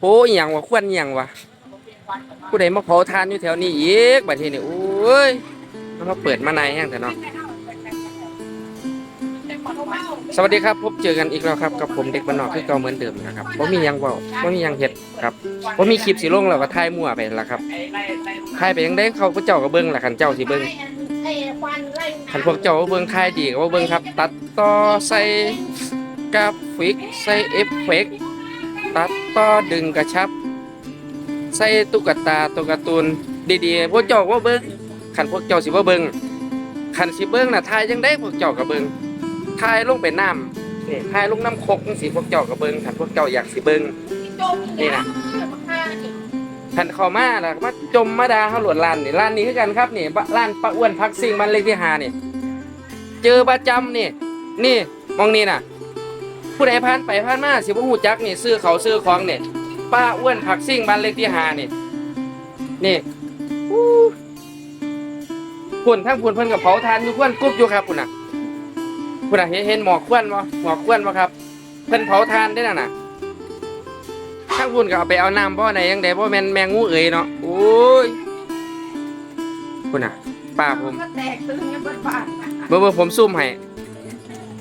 โอ้ยอย่างวะควันอย่างวะผู้ใดมาเผาทานอยู่แถวนี้อีกบัดทีนี้โอ้ยมันมาเปิดมาในแห้งแต่เนาะสวัสดีครับ พบเจอกันอีกแล้วครับกับผมเด็กบ้านนอกคือเก่าเหมือนเดิมนะครับบ่มียังเว้าบ่มียังเฮ็ดครับบ่มีคลิปสิลงแล้วก็ถ่ายมั่วไปล่ะครับถ่ายไปยังได้เขาพระเจ้าก็เบิ่งหล่ะคันเจ้าสิเบิ่งคันพวกเจ้าเบิ่งทายดีก็ว่าเบิ่งครับ ตัดต่อใส่กราฟิกใส่เอฟเฟกต์ ตัดต่อดึงกระชับ ใส่ตุ๊กตาตัวการ์ตูนดีๆพวกเจ้าว่าเบิ่งคันพวกเจ้าสิว่าเบิ่งคันสิเบิ่งน่ะทายจังได้พวกเจ้าก็เบิ่งทายลงไปน้ำนี่ทายลงน้ำคกสิพวกเจ้าก็เบิ่งคันพวกเจ้าอยากสิเบิ่งนี่นะคันข้ามาล้วมาจมมาดาเฮาหลวนร้านนี่ร้านนี้คือกันครับนี่บะร้านป้าอ้วนพักซิ่งบ้านเลขที่หานี่ เจอประจำนี่ นี่มองนี่น่ะ ผู้ใดผ่านไปผ่านมาสิบ่ฮู้จักนี่ซื้อเขาวซื้อของนี่ป้าอ้วนผักซิ่งบ้านเลขที่ห้านี่นี่อู้พุ่นทั้งพุ่นเพิ่นกับเผาทานอยู่ควนกรุ๊บอยู่ครับพุ่นน่ะพุ่นน่ะเห็นเห็นหมอกควันบ่หมอกควันบ่ครับ เพิ่นเผาทานได้นั่นน่ะทั้งพุ่นก็เอาไปเอาน้ำบ่ไหนยังไดบ่แม่นแมงงูเอ๋ยเนาะโอ้ยพุ่นน่ะป้าผมแตกตื่นกันเบิดบ้านเบอร์เบอร์ผมซุ่มให้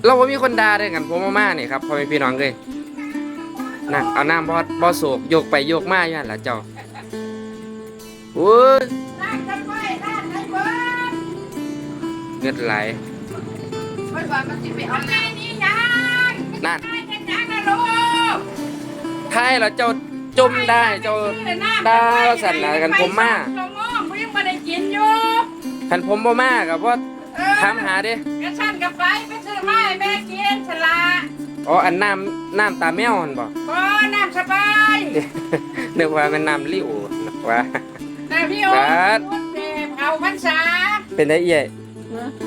เราบ่มีคนด่าด้วยกันผมมาม่านี่ครับพ่อแม่พี่น้องเลยน่ะเอาน้ำบอสบอสโศกโยกไปโยกมาอยู่นั่นล่ะเจ้าโอ้ยร้านกันไว้ร้านกันเบิดเงินไหลเบิดว่ามันสิไปเอาแม่นี่ยังนั่นได้กันยังนะลูกท้ายแล้วเจ้าจมได้เจ้าดาวสั่นน่ะกันผมมาชั่วโมงกูยังบ่ได้กินอยู่คันผมบ่มากับว่าเออ ถามหาเด้กระชั้นกับไปไปซื้อมาให้แม่กินฉลาอ๋ออันน้ำน้ำตาแมวหั่นบ่บ่น้ำสบายนึกว่ามันน้ำลิโอว่าแต่พี่โอ๊ครับตพูดเจ็บเอาพรรษาเป็นได้เอี่ย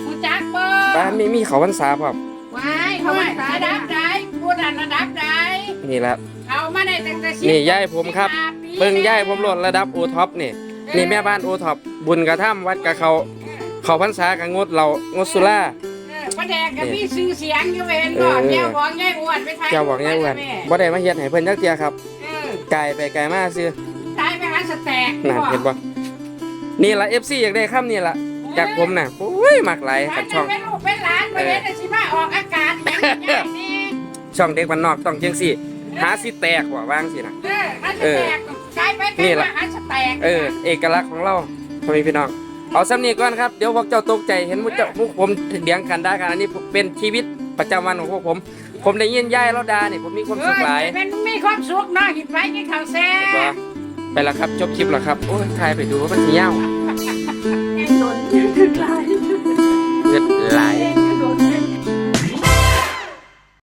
กูจักบ่ป้ามีมีเขาพรรษาพร้อมว้ายเขาว่าระดับใดพูดอันระดับใดนี่ละเอามาได้ตั้งแต่สินี่ยายผมครับสิห้าปีเบิ่งย่ายผมโหลดระดับโอท็อปนี่นี่แม่บ้านโอท็อปบุญกระท่ำวัดกะเขา เขาพรรษากับงดเรางดสุรา เออป้าแดงก็มีชื่อเสียงอยู่เว้นบ่เออเจ้าของยายอ้วนไปถ่ายเจ้าบอกง่ายวันบ่ได้มาเฮ็ดให้เพิ่นจักเที่ยครับเออไกลไปไกลมาซื้อตายไปหาสแต็กน่ะเห็นบ่นี่ล่ะ FC อยากได้คำนี่ล่ะจากผมน่ะโอ้ยมักหลายกับช่อง เป็นลูกเป็นหลานไปเห็นแต่สิมาออกอากาศอย่างนี้นี่ช่องเด็กบ้านนอกต้องจังซี่หาสิแตกว่าวางสินะเออหาสแต็กกลายไปกลายนี่มาล่ะหาสแต็กเออ เอกลักษณ์ของเราพ่อแม่พี่น้อง เอาซ้ำนี้ก่อนครับเดี๋ยวพวกเจ้าตกใจเห็นมุเจ้ามุกผมเถียงกันได้กันอันนี้เป็นชีวิตประจำวันของพวกผม ผมได้ยินยายเราด่านี่ผมมีความสุขหลายเออเป็นมีความสุขเนาะหิบไว้กินข้าวแซ่เห็นบ่บไปแล้วครับจบคลิปแล้วครับโอ้ยถ่ายไปดูว่ามันสิยาวเ